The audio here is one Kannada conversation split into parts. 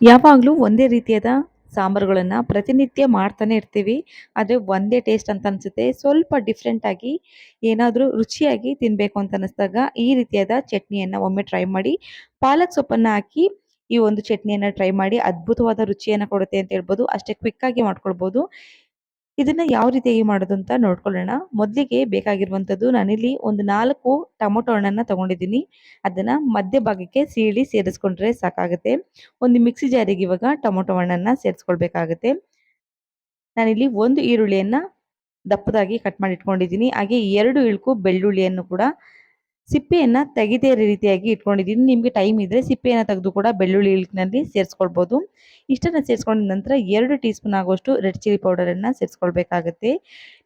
ಯಾವಾಗಲೂ ಒಂದೇ ರೀತಿಯಾದ ಸಾಂಬಾರುಗಳನ್ನು ಪ್ರತಿನಿತ್ಯ ಮಾಡ್ತಾನೆ ಇರ್ತೀವಿ. ಆದರೆ ಒಂದೇ ಟೇಸ್ಟ್ ಅಂತ ಅನಿಸುತ್ತೆ. ಸ್ವಲ್ಪ ಡಿಫ್ರೆಂಟಾಗಿ ಏನಾದರೂ ರುಚಿಯಾಗಿ ತಿನ್ನಬೇಕು ಅಂತ ಅನ್ನಿಸ್ದಾಗ ಈ ರೀತಿಯಾದ ಚಟ್ನಿಯನ್ನು ಒಮ್ಮೆ ಟ್ರೈ ಮಾಡಿ, ಪಾಲಕ್ ಸೊಪ್ಪನ್ನು ಹಾಕಿ ಈ ಒಂದು ಚಟ್ನಿಯನ್ನು ಟ್ರೈ ಮಾಡಿ, ಅದ್ಭುತವಾದ ರುಚಿಯನ್ನು ಕೊಡುತ್ತೆ ಅಂತ ಹೇಳ್ಬೋದು. ಅಷ್ಟೇ ಕ್ವಿಕ್ಕಾಗಿ ಮಾಡ್ಕೊಳ್ಬೋದು. ಇದನ್ನ ಯಾವ ರೀತಿಯಾಗಿ ಮಾಡೋದು ಅಂತ ನೋಡ್ಕೊಳ್ಳೋಣ. ಮೊದಲಿಗೆ ಬೇಕಾಗಿರುವಂತದ್ದು ನಾನಿಲ್ಲಿ ಒಂದು ನಾಲ್ಕು ಟೊಮೊಟೊ ಹಣ್ಣನ್ನ ತಗೊಂಡಿದ್ದೀನಿ. ಅದನ್ನ ಮಧ್ಯ ಭಾಗಕ್ಕೆ ಸೀಳಿ ಸೇರಿಸ್ಕೊಂಡ್ರೆ ಸಾಕಾಗುತ್ತೆ. ಒಂದು ಮಿಕ್ಸಿ ಜಾರಿಗೆ ಇವಾಗ ಟೊಮೊಟೊ ಹಣ್ಣನ್ನ ಸೇರಿಸ್ಕೊಳ್ಬೇಕಾಗುತ್ತೆ. ನಾನಿಲ್ಲಿ ಒಂದು ಈರುಳ್ಳಿಯನ್ನ ದಪ್ಪದಾಗಿ ಕಟ್ ಮಾಡಿ ಇಟ್ಕೊಂಡಿದ್ದೀನಿ. ಹಾಗೆ ಎರಡು ಇಳ್ಕು ಬೆಳ್ಳುಳ್ಳಿಯನ್ನು ಕೂಡ ಸಿಪ್ಪೆಯನ್ನ ತೆಗೆದೇ ರೀತಿಯಾಗಿ ಇಟ್ಕೊಂಡಿದ್ದೀನಿ. ನಿಮಗೆ ಟೈಮ್ ಇದ್ರೆ ಸಿಪ್ಪೆಯನ್ನು ತೆಗೆದು ಕೂಡ ಬೆಳ್ಳುಳ್ಳಿ ಇಳ್ಕಿನಲ್ಲಿ ಸೇರಿಸ್ಕೊಳ್ಬೋದು. ಇಷ್ಟನ್ನು ಸೇರಿಸ್ಕೊಂಡ ನಂತರ ಎರಡು ಟೀ ಸ್ಪೂನ್ ಆಗುವಷ್ಟು ರೆಡ್ ಚಿಲ್ಲಿ ಪೌಡರನ್ನು ಸೇರಿಸ್ಕೊಳ್ಬೇಕಾಗುತ್ತೆ.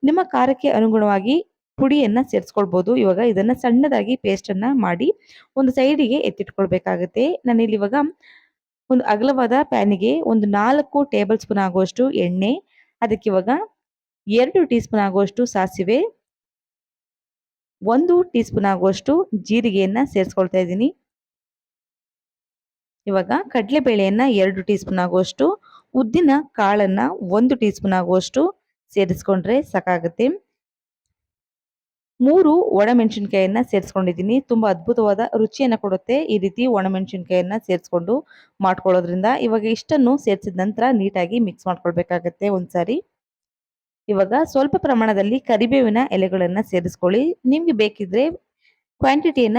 ನಿಮ್ಮ ಖಾರಕ್ಕೆ ಅನುಗುಣವಾಗಿ ಪುಡಿಯನ್ನು ಸೇರಿಸ್ಕೊಳ್ಬೋದು. ಇವಾಗ ಇದನ್ನು ಸಣ್ಣದಾಗಿ ಪೇಸ್ಟನ್ನು ಮಾಡಿ ಒಂದು ಸೈಡಿಗೆ ಎತ್ತಿಟ್ಕೊಳ್ಬೇಕಾಗುತ್ತೆ. ನಾನಿಲ್ಲಿ ಇವಾಗ ಒಂದು ಅಗಲವಾದ ಪ್ಯಾನಿಗೆ ಒಂದು ನಾಲ್ಕು ಟೇಬಲ್ ಸ್ಪೂನ್ ಆಗುವಷ್ಟು ಎಣ್ಣೆ, ಅದಕ್ಕೆ ಇವಾಗ ಎರಡು ಟೀ ಸ್ಪೂನ್ ಆಗುವಷ್ಟು ಸಾಸಿವೆ ಒಂದು ಟೀ ಸ್ಪೂನ್ ಆಗುವಷ್ಟು ಜೀರಿಗೆಯನ್ನು ಸೇರಿಸ್ಕೊಳ್ತಾ ಇದ್ದೀನಿ. ಇವಾಗ ಕಡಲೆಬೇಳೆಯನ್ನ ಎರಡು ಟೀ ಸ್ಪೂನ್ ಆಗುವಷ್ಟು, ಉದ್ದಿನ ಕಾಳನ್ನು ಒಂದು ಟೀ ಸ್ಪೂನ್ ಆಗುವಷ್ಟು ಸೇರಿಸ್ಕೊಂಡ್ರೆ ಸಾಕಾಗುತ್ತೆ. ಮೂರು ಒಣಮೆಣಸಿನ್ಕಾಯನ್ನು ಸೇರಿಸ್ಕೊಂಡಿದ್ದೀನಿ. ತುಂಬ ಅದ್ಭುತವಾದ ರುಚಿಯನ್ನು ಕೊಡುತ್ತೆ ಈ ರೀತಿ ಒಣಮೆಣಸಿನ್ಕಾಯನ್ನು ಸೇರಿಸ್ಕೊಂಡು ಮಾಡ್ಕೊಳ್ಳೋದ್ರಿಂದ. ಇವಾಗ ಇಷ್ಟನ್ನು ಸೇರಿಸಿದ ನಂತರ ನೀಟಾಗಿ ಮಿಕ್ಸ್ ಮಾಡ್ಕೊಳ್ಬೇಕಾಗತ್ತೆ ಒಂದ್ಸಾರಿ. ಇವಾಗ ಸ್ವಲ್ಪ ಪ್ರಮಾಣದಲ್ಲಿ ಕರಿಬೇವಿನ ಎಲೆಗಳನ್ನ ಸೇರಿಸ್ಕೊಳ್ಳಿ. ನಿಮ್ಗೆ ಬೇಕಿದ್ರೆ ಕ್ವಾಂಟಿಟಿಯನ್ನ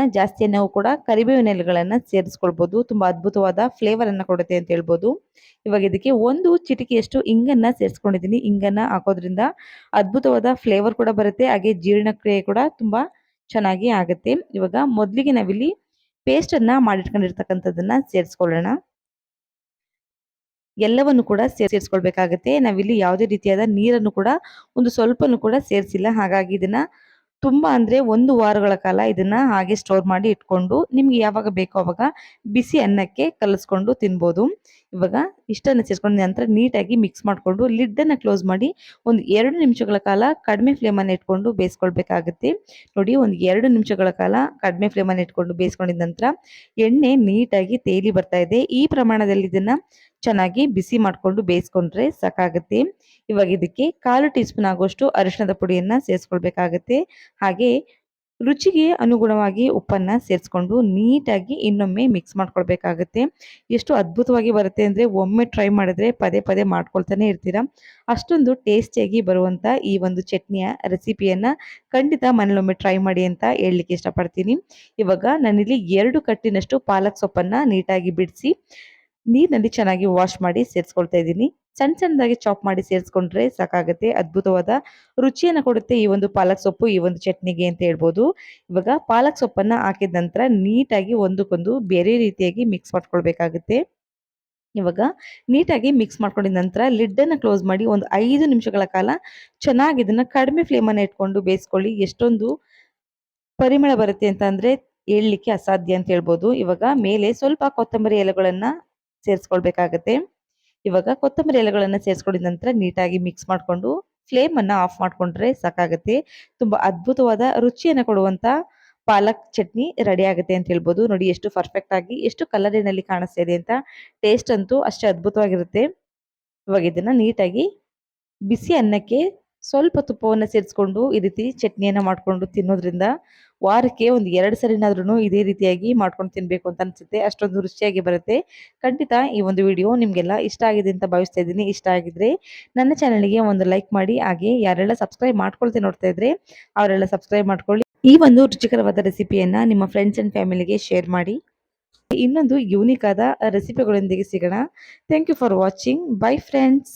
ನಾವು ಕೂಡ ಕರಿಬೇವಿನ ಎಲೆಗಳನ್ನ ಸೇರಿಸ್ಕೊಳ್ಬಹುದು ತುಂಬಾ ಅದ್ಭುತವಾದ ಫ್ಲೇವರ್ ಅನ್ನ ಕೊಡುತ್ತೆ ಅಂತ ಹೇಳ್ಬೋದು. ಇವಾಗ ಇದಕ್ಕೆ ಒಂದು ಚಿಟಿಕೆಯಷ್ಟು ಇಂಗನ್ನ ಸೇರಿಸ್ಕೊಂಡಿದ್ದೀನಿ. ಇಂಗನ್ನ ಹಾಕೋದ್ರಿಂದ ಅದ್ಭುತವಾದ ಫ್ಲೇವರ್ ಕೂಡ ಬರುತ್ತೆ. ಹಾಗೆ ಜೀರ್ಣಕ್ರಿಯೆ ಕೂಡ ತುಂಬಾ ಚೆನ್ನಾಗಿ ಆಗುತ್ತೆ. ಇವಾಗ ಮೊದಲಿಗೆ ನಾವಿಲ್ಲಿ ಪೇಸ್ಟ್ ಅನ್ನ ಮಾಡಿಟ್ಕೊಂಡಿರ್ತಕ್ಕಂಥದ್ದನ್ನ ಸೇರಿಸ್ಕೊಳ್ಳೋಣ. ಎಲ್ಲವನ್ನು ಕೂಡ ಸೇರಿಸ್ಕೊಳ್ಬೇಕಾಗತ್ತೆ. ನಾವಿಲ್ಲಿ ಯಾವುದೇ ರೀತಿಯಾದ ನೀರನ್ನು ಕೂಡ ಒಂದು ಸ್ವಲ್ಪನೂ ಕೂಡ ಸೇರಿಸಿಲ್ಲ. ಹಾಗಾಗಿ ಇದನ್ನ ತುಂಬಾ ಅಂದ್ರೆ ಒಂದು ವಾರಗಳ ಕಾಲ ಇದನ್ನ ಹಾಗೆ ಸ್ಟೋರ್ ಮಾಡಿ ಇಟ್ಕೊಂಡು ನಿಮ್ಗೆ ಯಾವಾಗ ಬೇಕೋ ಅವಾಗ ಬಿಸಿ ಅನ್ನಕ್ಕೆ ಕಲಸ್ಕೊಂಡು ತಿನ್ಬೋದು. ಇವಾಗ ಇಷ್ಟನ್ನು ಸೇರಿಸ್ಕೊಂಡ ನಂತರ ನೀಟಾಗಿ ಮಿಕ್ಸ್ ಮಾಡಿಕೊಂಡು ಲಿಡ್ಡನ್ನು ಕ್ಲೋಸ್ ಮಾಡಿ ಒಂದು ಎರಡು ನಿಮಿಷಗಳ ಕಾಲ ಕಡಿಮೆ ಫ್ಲೇಮನ್ನು ಇಟ್ಕೊಂಡು ಬೇಯಿಸ್ಕೊಳ್ಬೇಕಾಗುತ್ತೆ. ನೋಡಿ ಒಂದು ಎರಡು ನಿಮಿಷಗಳ ಕಾಲ ಕಡಿಮೆ ಫ್ಲೇಮನ್ನು ಇಟ್ಕೊಂಡು ಬೇಯಿಸ್ಕೊಂಡಿದ ನಂತರ ಎಣ್ಣೆ ನೀಟಾಗಿ ತೇಲಿ ಬರ್ತಾ ಇದೆ. ಈ ಪ್ರಮಾಣದಲ್ಲಿ ಇದನ್ನ ಚೆನ್ನಾಗಿ ಬಿಸಿ ಮಾಡಿಕೊಂಡು ಬೇಯಿಸ್ಕೊಂಡ್ರೆ ಸಾಕಾಗುತ್ತೆ. ಇವಾಗ ಇದಕ್ಕೆ ಕಾಲು ಟೀ ಸ್ಪೂನ್ ಆಗುವಷ್ಟು ಅರಿಶಿಣದ ಪುಡಿಯನ್ನ ಸೇರಿಸ್ಕೊಳ್ಬೇಕಾಗತ್ತೆ. ಹಾಗೆ ರುಚಿಗೆ ಅನುಗುಣವಾಗಿ ಉಪ್ಪನ್ನ ಸೇರಿಸ್ಕೊಂಡು ನೀಟಾಗಿ ಇನ್ನೊಮ್ಮೆ ಮಿಕ್ಸ್ ಮಾಡ್ಕೊಳ್ಬೇಕಾಗತ್ತೆ. ಎಷ್ಟು ಅದ್ಭುತವಾಗಿ ಬರುತ್ತೆ ಅಂದರೆ ಒಮ್ಮೆ ಟ್ರೈ ಮಾಡಿದ್ರೆ ಪದೇ ಪದೇ ಮಾಡ್ಕೊಳ್ತಾನೆ ಇರ್ತೀರ. ಅಷ್ಟೊಂದು ಟೇಸ್ಟಿಯಾಗಿ ಬರುವಂಥ ಈ ಒಂದು ಚಟ್ನಿಯ ರೆಸಿಪಿಯನ್ನು ಖಂಡಿತ ಮನೇಲೊಮ್ಮೆ ಟ್ರೈ ಮಾಡಿ ಅಂತ ಹೇಳಲಿಕ್ಕೆ ಇಷ್ಟಪಡ್ತೀನಿ. ಇವಾಗ ನಾನಿಲ್ಲಿ ಎರಡು ಕಟ್ಟಿನಷ್ಟು ಪಾಲಕ್ ಸೊಪ್ಪನ್ನು ನೀಟಾಗಿ ಬಿಡಿಸಿ ನೀರಿನಲ್ಲಿ ಚೆನ್ನಾಗಿ ವಾಶ್ ಮಾಡಿ ಸೇರಿಸ್ಕೊಳ್ತಾ ಇದ್ದೀನಿ. ಸಣ್ಣ ಸಣ್ಣದಾಗಿ ಚಾಪ್ ಮಾಡಿ ಸೇರಿಸ್ಕೊಂಡ್ರೆ ಸಾಕಾಗುತ್ತೆ. ಅದ್ಭುತವಾದ ರುಚಿಯನ್ನು ಕೊಡುತ್ತೆ ಈ ಒಂದು ಪಾಲಕ್ ಸೊಪ್ಪು, ಈ ಒಂದು ಚಟ್ನಿಗೆ ಅಂತ ಹೇಳ್ಬೋದು. ಇವಾಗ ಪಾಲಕ್ ಸೊಪ್ಪನ್ನ ಹಾಕಿದ ನಂತರ ನೀಟಾಗಿ ಒಂದಕ್ಕೊಂದು ಬೇರೆ ರೀತಿಯಾಗಿ ಮಿಕ್ಸ್ ಮಾಡ್ಕೊಳ್ಬೇಕಾಗುತ್ತೆ. ಇವಾಗ ನೀಟಾಗಿ ಮಿಕ್ಸ್ ಮಾಡ್ಕೊಂಡಿದ ನಂತರ ಲಿಡ್ಡನ್ನು ಕ್ಲೋಸ್ ಮಾಡಿ ಒಂದು ಐದು ನಿಮಿಷಗಳ ಕಾಲ ಚೆನ್ನಾಗಿ ಇದನ್ನು ಕಡಿಮೆ ಫ್ಲೇಮನ್ನು ಇಟ್ಕೊಂಡು ಬೇಯಿಸ್ಕೊಳ್ಳಿ. ಎಷ್ಟೊಂದು ಪರಿಮಳ ಬರುತ್ತೆ ಅಂತ ಅಂದ್ರೆ ಹೇಳಲಿಕ್ಕೆ ಅಸಾಧ್ಯ ಅಂತ ಹೇಳ್ಬೋದು. ಇವಾಗ ಮೇಲೆ ಸ್ವಲ್ಪ ಕೊತ್ತಂಬರಿ ಎಲೆಗಳನ್ನ ಸೇರಿಸ್ಕೊಳ್ಬೇಕಾಗತ್ತೆ. ಇವಾಗ ಕೊತ್ತಂಬರಿ ಎಲೆಗಳನ್ನು ಸೇರಿಸ್ಕೊಂಡಿದ ನಂತರ ನೀಟಾಗಿ ಮಿಕ್ಸ್ ಮಾಡಿಕೊಂಡು ಫ್ಲೇಮನ್ನು ಆಫ್ ಮಾಡಿಕೊಂಡ್ರೆ ಸಾಕಾಗುತ್ತೆ. ತುಂಬ ಅದ್ಭುತವಾದ ರುಚಿಯನ್ನು ಕೊಡುವಂಥ ಪಾಲಕ್ ಚಟ್ನಿ ರೆಡಿ ಆಗುತ್ತೆ ಅಂತ ಹೇಳ್ಬೋದು. ನೋಡಿ ಎಷ್ಟು ಪರ್ಫೆಕ್ಟ್ ಆಗಿ ಎಷ್ಟು ಕಲರಿನಲ್ಲಿ ಕಾಣಿಸ್ತಾ ಇದೆ ಅಂತ. ಟೇಸ್ಟ್ ಅಂತೂ ಅಷ್ಟೇ ಅದ್ಭುತವಾಗಿರುತ್ತೆ. ಇವಾಗ ಇದನ್ನು ನೀಟಾಗಿ ಬಿಸಿ ಅನ್ನಕ್ಕೆ ಸ್ವಲ್ಪ ತುಪ್ಪವನ್ನು ಸೇರಿಸ್ಕೊಂಡು ಈ ರೀತಿ ಚಟ್ನಿಯನ್ನು ಮಾಡಿಕೊಂಡು ತಿನ್ನೋದ್ರಿಂದ ವಾರಕ್ಕೆ ಒಂದು ಎರಡು ಸರಿನಾದ್ರೂ ಇದೇ ರೀತಿಯಾಗಿ ಮಾಡ್ಕೊಂಡು ತಿನ್ನಬೇಕು ಅಂತ ಅನಿಸುತ್ತೆ. ಅಷ್ಟೊಂದು ರುಚಿಯಾಗಿ ಬರುತ್ತೆ. ಖಂಡಿತ ಈ ಒಂದು ವಿಡಿಯೋ ನಿಮಗೆಲ್ಲ ಇಷ್ಟ ಆಗಿದೆ ಅಂತ ಭಾವಿಸ್ತಾ ಇದ್ದೀನಿ. ಇಷ್ಟ ಆಗಿದ್ರೆ ನನ್ನ ಚಾನಲ್ಗೆ ಒಂದು ಲೈಕ್ ಮಾಡಿ, ಹಾಗೆ ಯಾರೆಲ್ಲ ಸಬ್ಸ್ಕ್ರೈಬ್ ಮಾಡ್ಕೊಳ್ತೀನಿ ನೋಡ್ತಾ ಇದ್ರೆ ಅವರೆಲ್ಲ ಸಬ್ಸ್ಕ್ರೈಬ್ ಮಾಡ್ಕೊಳ್ಳಿ. ಈ ಒಂದು ರುಚಿಕರವಾದ ರೆಸಿಪಿಯನ್ನು ನಿಮ್ಮ ಫ್ರೆಂಡ್ಸ್ ಆ್ಯಂಡ್ ಫ್ಯಾಮಿಲಿಗೆ ಶೇರ್ ಮಾಡಿ. ಇನ್ನೊಂದು ಯೂನಿಕ್ ಆದ ರೆಸಿಪಿಗಳೊಂದಿಗೆ ಸಿಗೋಣ. Thank you for watching. Bye friends.